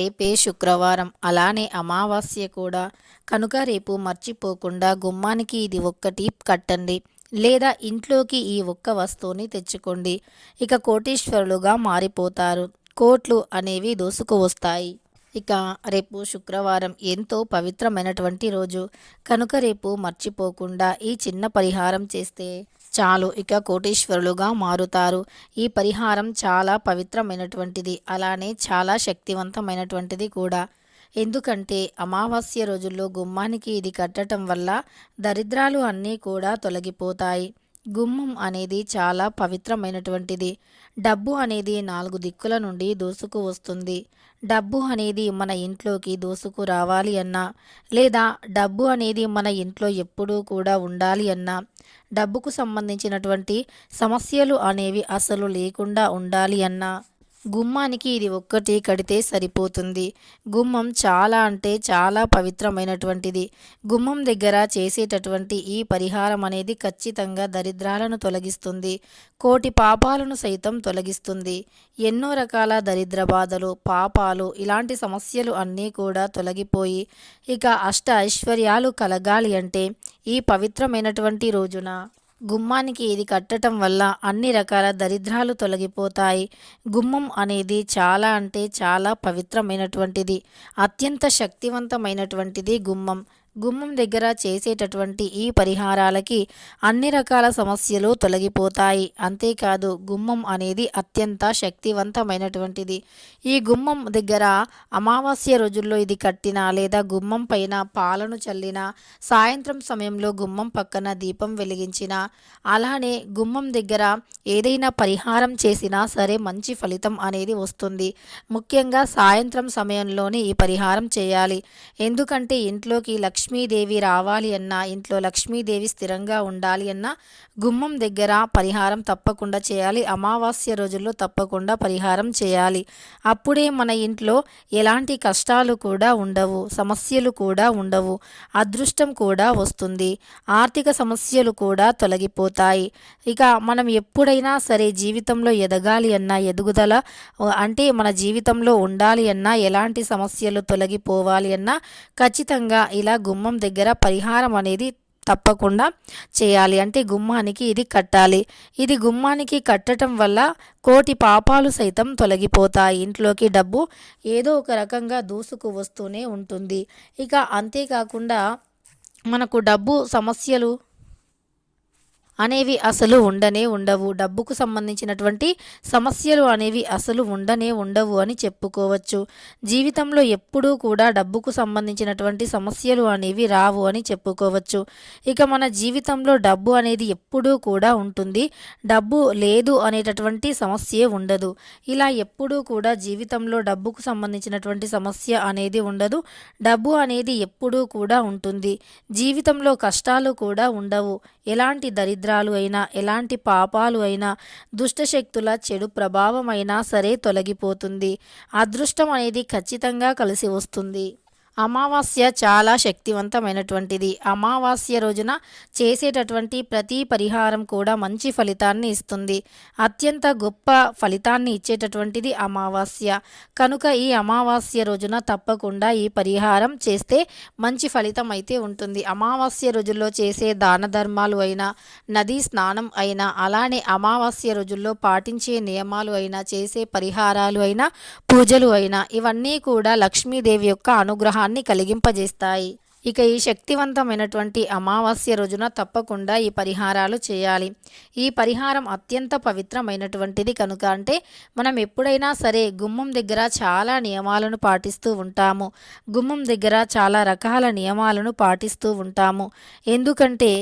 రేపే శుక్రవారం. అలానే అమావాస్య కూడా. కనుక రేపు మర్చిపోకుండా గుమ్మానికి ఇది ఒక్కటి కట్టండి. లేదా ఇంట్లోకి ఈ ఒక్క వస్తువుని తెచ్చుకోండి. ఇక కోటీశ్వరులుగా మారిపోతారు. కోట్లు అనేవి దోసుకువస్తాయి ఇక రేపు శుక్రవారం ఎంతో పవిత్రమైనటువంటి రోజు. కనుక రేపు మర్చిపోకుండా ఈ చిన్న పరిహారం చేస్తే చాలు ఇక కోటీశ్వరులుగా మారుతారు. ఈ పరిహారం చాలా పవిత్రమైనటువంటిది. అలానే చాలా శక్తివంతమైనటువంటిది కూడా. ఎందుకంటే అమావాస్య రోజుల్లో గుమ్మానికి ఇది కట్టడం వల్ల దరిద్రాలు అన్నీ కూడా తొలగిపోతాయి. గుమ్మం అనేది చాలా పవిత్రమైనటువంటిది. డబ్బు అనేది నాలుగు దిక్కుల నుండి దోసుకు వస్తుంది. డబ్బు అనేది మన ఇంట్లోకి దోసుకు రావాలి అన్నా లేదా డబ్బు అనేది మన ఇంట్లో ఎప్పుడూ కూడా ఉండాలి అన్నా డబ్బుకు సంబంధించినటువంటి సమస్యలు అనేవి అసలు లేకుండా ఉండాలి అన్నా గుమ్మానికి ఇది ఒక్కటి కడితే సరిపోతుంది. గుమ్మం చాలా అంటే చాలా పవిత్రమైనటువంటిది. గుమ్మం దగ్గర చేసేటటువంటి ఈ పరిహారం అనేది ఖచ్చితంగా దరిద్రాలను తొలగిస్తుంది. కోటి పాపాలను సైతం తొలగిస్తుంది. ఎన్నో రకాల దరిద్ర బాధలు పాపాలు ఇలాంటి సమస్యలు అన్నీ కూడా తొలగిపోయి ఇక అష్ట ఐశ్వర్యాలు కలగాలి అంటే ఈ పవిత్రమైనటువంటి రోజున గుమ్మానికి ఇది కట్టడం వల్ల అన్ని రకాల దరిద్రాలు తొలగిపోతాయి. గుమ్మం అనేది చాలా అంటే చాలా పవిత్రమైనటువంటిది. అత్యంత శక్తివంతమైనటువంటిది గుమ్మం. గుమ్మం దగ్గర చేసేటటువంటి ఈ పరిహారాలకి అన్ని రకాల సమస్యలు తొలగిపోతాయి. అంతేకాదు గుమ్మం అనేది అత్యంత శక్తివంతమైనటువంటిది. ఈ గుమ్మం దగ్గర అమావాస్య రోజుల్లో ఇది కట్టిన లేదా గుమ్మం పైన పాలను చల్లిన సాయంత్రం సమయంలో గుమ్మం పక్కన దీపం వెలిగించిన అలానే గుమ్మం దగ్గర ఏదైనా పరిహారం చేసినా సరే మంచి ఫలితం అనేది వస్తుంది. ముఖ్యంగా సాయంత్రం సమయంలోనే ఈ పరిహారం చేయాలి. ఎందుకంటే ఇంట్లోకి లక్ష్మి లక్ష్మీదేవి రావాలి అన్నా ఇంట్లో లక్ష్మీదేవి స్థిరంగా ఉండాలి అన్నా గుమ్మం దగ్గర పరిహారం తప్పకుండా చేయాలి. అమావాస్య రోజుల్లో తప్పకుండా పరిహారం చేయాలి. అప్పుడే మన ఇంట్లో ఎలాంటి కష్టాలు కూడా ఉండవు సమస్యలు కూడా ఉండవు అదృష్టం కూడా వస్తుంది ఆర్థిక సమస్యలు కూడా తొలగిపోతాయి. ఇక మనం ఎప్పుడైనా సరే జీవితంలో ఎదగాలి అన్నా ఎదుగుదల అంటే మన జీవితంలో ఉండాలి అన్నా ఎలాంటి సమస్యలు తొలగిపోవాలి అన్నా ఖచ్చితంగా ఇలా గుమ్మం దగ్గర పరిహారం అనేది తప్పకుండా చేయాలి. అంటే గుమ్మానికి ఇది కట్టాలి. ఇది గుమ్మానికి కట్టడం వల్ల కోటి పాపాలు సైతం తొలగిపోతాయి. ఇంట్లోకి డబ్బు ఏదో ఒక రకంగా దూసుకు వస్తూనే ఉంటుంది. ఇక అంతేకాకుండా మనకు డబ్బు సమస్యలు అనేవి అసలు ఉండనే ఉండవు. డబ్బుకు సంబంధించినటువంటి సమస్యలు అనేవి అసలు ఉండనే ఉండవు అని చెప్పుకోవచ్చు. జీవితంలో ఎప్పుడూ కూడా డబ్బుకు సంబంధించినటువంటి సమస్యలు అనేవి రావు అని చెప్పుకోవచ్చు. ఇక మన జీవితంలో డబ్బు అనేది ఎప్పుడూ కూడా ఉంటుంది. డబ్బు లేదు అనేటటువంటి సమస్యే ఉండదు. ఇలా ఎప్పుడూ కూడా జీవితంలో డబ్బుకు సంబంధించినటువంటి సమస్య అనేది ఉండదు. డబ్బు అనేది ఎప్పుడూ కూడా ఉంటుంది. జీవితంలో కష్టాలు కూడా ఉండవు. ఎలాంటి దరిద్ర దరిద్రాలు అయినా ఎలాంటి పాపాలు అయినా దుష్టశక్తుల చెడు ప్రభావం అయినా సరే తొలగిపోతుంది. అదృష్టం అనేది ఖచ్చితంగా కలిసి వస్తుంది. అమావాస్య చాలా శక్తివంతమైనటువంటిది. అమావాస్య రోజున చేసేటటువంటి ప్రతి పరిహారం కూడా మంచి ఫలితాన్ని ఇస్తుంది. అత్యంత గొప్ప ఫలితాన్ని ఇచ్చేటటువంటిది అమావాస్య. కనుక ఈ అమావాస్య రోజున తప్పకుండా ఈ పరిహారం చేస్తే మంచి ఫలితం అయితే ఉంటుంది. అమావాస్య రోజుల్లో చేసే దాన ధర్మాలు అయినా నదీ స్నానం అయినా అలానే అమావాస్య రోజుల్లో పాటించే నియమాలు అయినా చేసే పరిహారాలు అయినా పూజలు అయినా ఇవన్నీ కూడా లక్ష్మీదేవి యొక్క అనుగ్రహం ఉత్సాహాన్ని కలిగింపజేస్తాయి. ఇక ఈ శక్తివంతమైనటువంటి అమావాస్య రోజున తప్పకుండా ఈ పరిహారాలు చేయాలి. ఈ పరిహారం అత్యంత పవిత్రమైనటువంటిది కనుక అంటే మనం ఎప్పుడైనా సరే గుమ్మం దగ్గర చాలా నియమాలను పాటిస్తూ ఉంటాము. గుమ్మం దగ్గర చాలా రకాల నియమాలను పాటిస్తూ ఉంటాము. ఎందుకంటే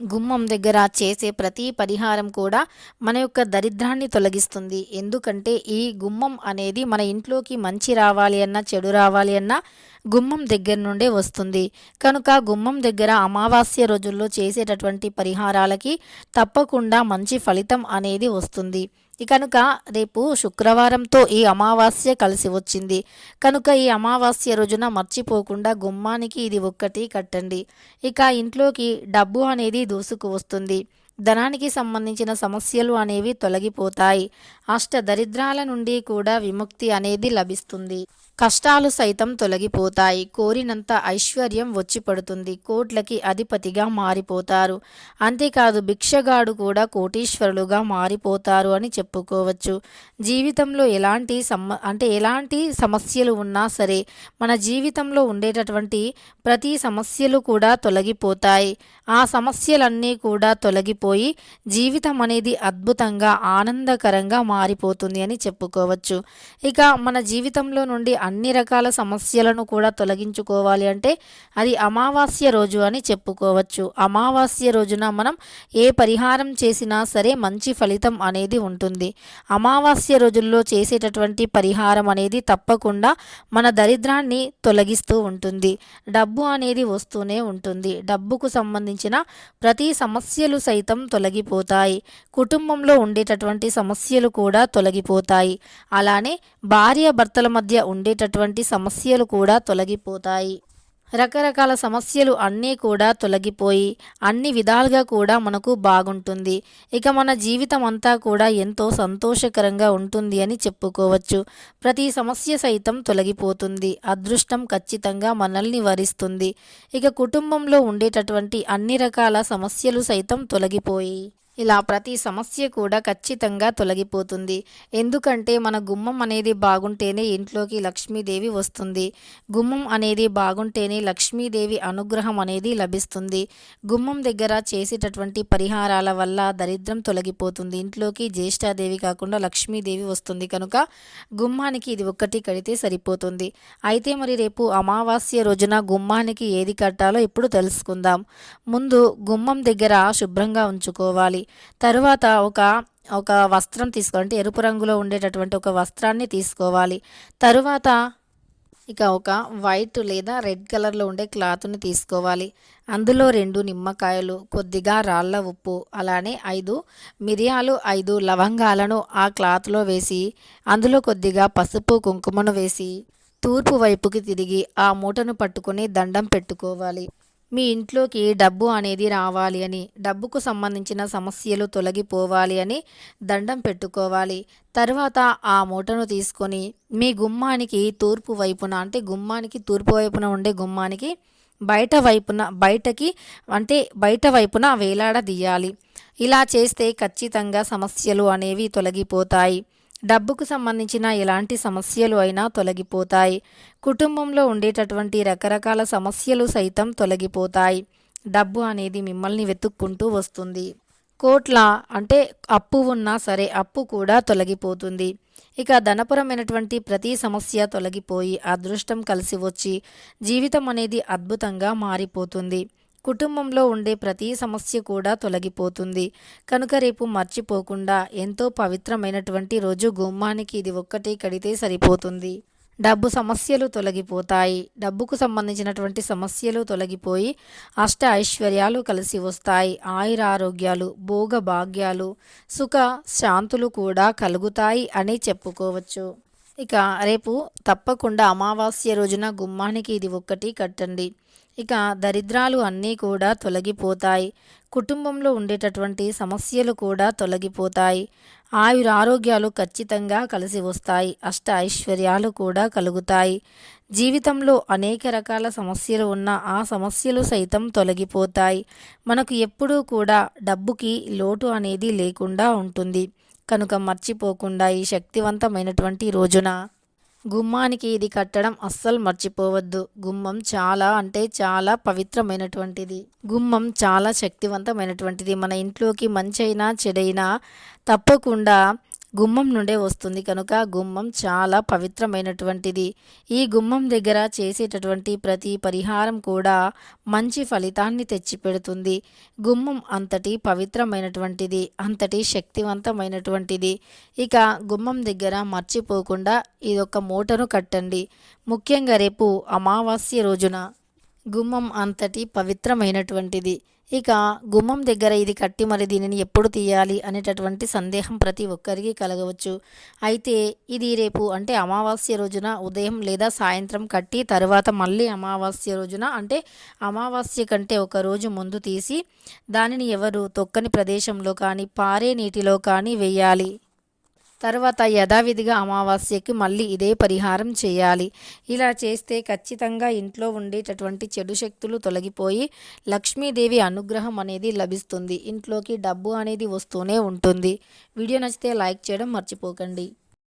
గుమ్మం దగ్గర చేసే ప్రతి పరిహారం కూడా మన యొక్క దరిద్రాన్ని తొలగిస్తుంది. ఎందుకంటే ఈ గుమ్మం అనేది మన ఇంట్లోకి మంచి రావాలి అన్నా చెడు రావాలి అన్నా గుమ్మం దగ్గర నుండే వస్తుంది. కనుక గుమ్మం దగ్గర అమావాస్య రోజుల్లో చేసేటటువంటి పరిహారాలకి తప్పకుండా మంచి ఫలితం అనేది వస్తుంది. కనుక రేపు శుక్రవారంతో ఈ అమావాస్య కలిసి వచ్చింది. కనుక ఈ అమావాస్య రోజున మర్చిపోకుండా గుమ్మానికి ఇది ఒక్కటి కట్టండి. ఇక ఇంట్లోకి డబ్బు అనేది దూసుకు వస్తుంది. ధనానికి సంబంధించిన సమస్యలు అనేవి తొలగిపోతాయి. అష్ట దరిద్రాల నుండి కూడా విముక్తి అనేది లభిస్తుంది. కష్టాలు సైతం తొలగిపోతాయి. కోరినంత ఐశ్వర్యం వచ్చి పడుతుంది. కోట్లకి అధిపతిగా మారిపోతారు. అంతేకాదు భిక్షగాడు కూడా కోటీశ్వరులుగా మారిపోతారు అని చెప్పుకోవచ్చు. జీవితంలో ఎలాంటి సమ అంటే ఎలాంటి సమస్యలు ఉన్నా సరే మన జీవితంలో ఉండేటటువంటి ప్రతి సమస్యలు కూడా తొలగిపోతాయి. ఆ సమస్యలన్నీ కూడా తొలగిపోయి జీవితం అనేది అద్భుతంగా ఆనందకరంగా మారిపోతుంది అని చెప్పుకోవచ్చు. ఇక మన జీవితంలో నుండి అన్ని రకాల సమస్యలను కూడా తొలగించుకోవాలి అంటే అది అమావాస్య రోజు అని చెప్పుకోవచ్చు. అమావాస్య రోజున మనం ఏ పరిహారం చేసినా సరే మంచి ఫలితం అనేది ఉంటుంది. అమావాస్య రోజుల్లో చేసేటటువంటి పరిహారం అనేది తప్పకుండా మన దరిద్రాన్ని తొలగిస్తూ ఉంటుంది. డబ్బు అనేది వస్తూనే ఉంటుంది. డబ్బుకు సంబంధించిన ప్రతి సమస్యలు సైతం తొలగిపోతాయి. కుటుంబంలో ఉండేటటువంటి సమస్యలు కూడా తొలగిపోతాయి. అలానే భార్య భర్తల మధ్య ఉండే ఉండేటటువంటి సమస్యలు కూడా తొలగిపోతాయి. రకరకాల సమస్యలు అన్నీ కూడా తొలగిపోయి అన్ని విధాలుగా కూడా మనకు బాగుంటుంది. ఇక మన జీవితం అంతా కూడా ఎంతో సంతోషకరంగా ఉంటుంది అని చెప్పుకోవచ్చు. ప్రతి సమస్య సైతం తొలగిపోతుంది. అదృష్టం ఖచ్చితంగా మనల్ని వరిస్తుంది. ఇక కుటుంబంలో ఉండేటటువంటి అన్ని రకాల సమస్యలు సైతం తొలగిపోయి ఇలా ప్రతి సమస్య కూడా ఖచ్చితంగా తొలగిపోతుంది. ఎందుకంటే మన గుమ్మం అనేది బాగుంటేనే ఇంట్లోకి లక్ష్మీదేవి వస్తుంది. గుమ్మం అనేది బాగుంటేనే లక్ష్మీదేవి అనుగ్రహం అనేది లభిస్తుంది. గుమ్మం దగ్గర చేసేటటువంటి పరిహారాల వల్ల దరిద్రం తొలగిపోతుంది. ఇంట్లోకి జ్యేష్ఠాదేవి కాకుండా లక్ష్మీదేవి వస్తుంది కనుక గుమ్మానికి ఇది ఒక్కటి కడితే సరిపోతుంది. అయితే మరి రేపు అమావాస్య రోజున గుమ్మానికి ఏది కట్టాలో ఇప్పుడు తెలుసుకుందాం. ముందు గుమ్మం దగ్గర శుభ్రంగా ఉంచుకోవాలి. తరువాత ఒక ఒక వస్త్రం తీసుకోవాలి. అంటే ఎరుపు రంగులో ఉండేటటువంటి ఒక వస్త్రాన్ని తీసుకోవాలి. తరువాత ఇక ఒక వైట్ లేదా రెడ్ కలర్లో ఉండే క్లాత్ని తీసుకోవాలి. అందులో రెండు నిమ్మకాయలు కొద్దిగా రాళ్ళ ఉప్పు అలానే ఐదు మిరియాలు ఐదు లవంగాలను ఆ క్లాత్లో వేసి అందులో కొద్దిగా పసుపు కుంకుమను వేసి తూర్పు వైపుకి తిరిగి ఆ మూటను పట్టుకుని దండం పెట్టుకోవాలి. మీ ఇంట్లోకి డబ్బు అనేది రావాలి అని డబ్బుకు సంబంధించిన సమస్యలు తొలగిపోవాలి అని దండం పెట్టుకోవాలి. తర్వాత ఆ మూటను తీసుకొని మీ గుమ్మానికి తూర్పు వైపున అంటే గుమ్మానికి తూర్పు వైపున ఉండే గుమ్మానికి బయట వైపున బయటకి అంటే బయట వైపున వేలాడదీయాలి. ఇలా చేస్తే ఖచ్చితంగా సమస్యలు అనేవి తొలగిపోతాయి. డబ్బుకు సంబంధించిన ఎలాంటి సమస్యలు అయినా తొలగిపోతాయి. కుటుంబంలో ఉండేటటువంటి రకరకాల సమస్యలు సైతం తొలగిపోతాయి. డబ్బు అనేది మిమ్మల్ని వెతుక్కుంటూ వస్తుంది. కోట్ల అంటే అప్పు ఉన్నా సరే అప్పు కూడా తొలగిపోతుంది. ఇక ధనపరమైనటువంటి ప్రతి సమస్య తొలగిపోయి అదృష్టం కలిసి వచ్చి జీవితం అనేది అద్భుతంగా మారిపోతుంది. కుటుంబంలో ఉండే ప్రతి సమస్య కూడా తొలగిపోతుంది. కనుక రేపు మర్చిపోకుండా ఎంతో పవిత్రమైనటువంటి రోజు గుమ్మానికి ఇది ఒక్కటే కడితే సరిపోతుంది. డబ్బు సమస్యలు తొలగిపోతాయి. డబ్బుకు సంబంధించినటువంటి సమస్యలు తొలగిపోయి అష్ట ఐశ్వర్యాలు కలిసి వస్తాయి. ఆయుర ఆరోగ్యాలు భోగ భాగ్యాలు సుఖ శాంతులు కూడా కలుగుతాయి అని చెప్పుకోవచ్చు. ఇక రేపు తప్పకుండా అమావాస్య రోజున గుమ్మానికి ఇది ఒక్కటి కట్టండి. ఇక దరిద్రాలు అన్నీ కూడా తొలగిపోతాయి. కుటుంబంలో ఉండేటటువంటి సమస్యలు కూడా తొలగిపోతాయి. ఆయుర ఆరోగ్యాలు ఖచ్చితంగా కలిసి వస్తాయి. అష్ట ఐశ్వర్యాలు కూడా కలుగుతాయి. జీవితంలో అనేక రకాల సమస్యలు ఉన్న ఆ సమస్యలు సైతం తొలగిపోతాయి. మనకు ఎప్పుడూ కూడా డబ్బుకి లోటు అనేది లేకుండా ఉంటుంది. కనుక మర్చిపోకుండా ఈ శక్తివంతమైనటువంటి రోజున గుమ్మానికి ఇది కట్టడం అస్సలు మర్చిపోవద్దు. గుమ్మం చాలా అంటే చాలా పవిత్రమైనటువంటిది. గుమ్మం చాలా శక్తివంతమైనటువంటిది. మన ఇంట్లోకి మంచైనా చెడైనా తప్పకుండా గుమ్మం నుండే వస్తుంది. కనుక గుమ్మం చాలా పవిత్రమైనటువంటిది. ఈ గుమ్మం దగ్గర చేసేటటువంటి ప్రతి పరిహారం కూడా మంచి ఫలితాన్ని తెచ్చిపెడుతుంది. గుమ్మం అంతటి పవిత్రమైనటువంటిది అంతటి శక్తివంతమైనటువంటిది. ఇక గుమ్మం దగ్గర మర్చిపోకుండా ఇదొక మూటను కట్టండి. ముఖ్యంగా రేపు అమావాస్య రోజున. గుమ్మం అంతటి పవిత్రమైనటువంటిది. ఇక గుమ్మం దగ్గర ఇది కట్టి మరి దీనిని ఎప్పుడు తీయాలి అనేటటువంటి సందేహం ప్రతి ఒక్కరికి కలగవచ్చు. అయితే ఇది రేపు అంటే అమావాస్య రోజున ఉదయం లేదా సాయంత్రం కట్టి తర్వాత మళ్ళీ అమావాస్య రోజున అంటే అమావాస్య కంటే ఒక రోజు ముందు తీసి దానిని ఎవరు తొక్కని ప్రదేశంలో కానీ పారే నీటిలో కానీ వేయాలి. తర్వాత యథావిధిగా అమావాస్యకి మళ్ళీ ఇదే పరిహారం చేయాలి. ఇలా చేస్తే ఖచ్చితంగా ఇంట్లో ఉండేటటువంటి చెడు శక్తులు తొలగిపోయి లక్ష్మీదేవి అనుగ్రహం అనేది లభిస్తుంది. ఇంట్లోకి డబ్బు అనేది వస్తూనే ఉంటుంది. వీడియో నచ్చితే లైక్ చేయడం మర్చిపోకండి.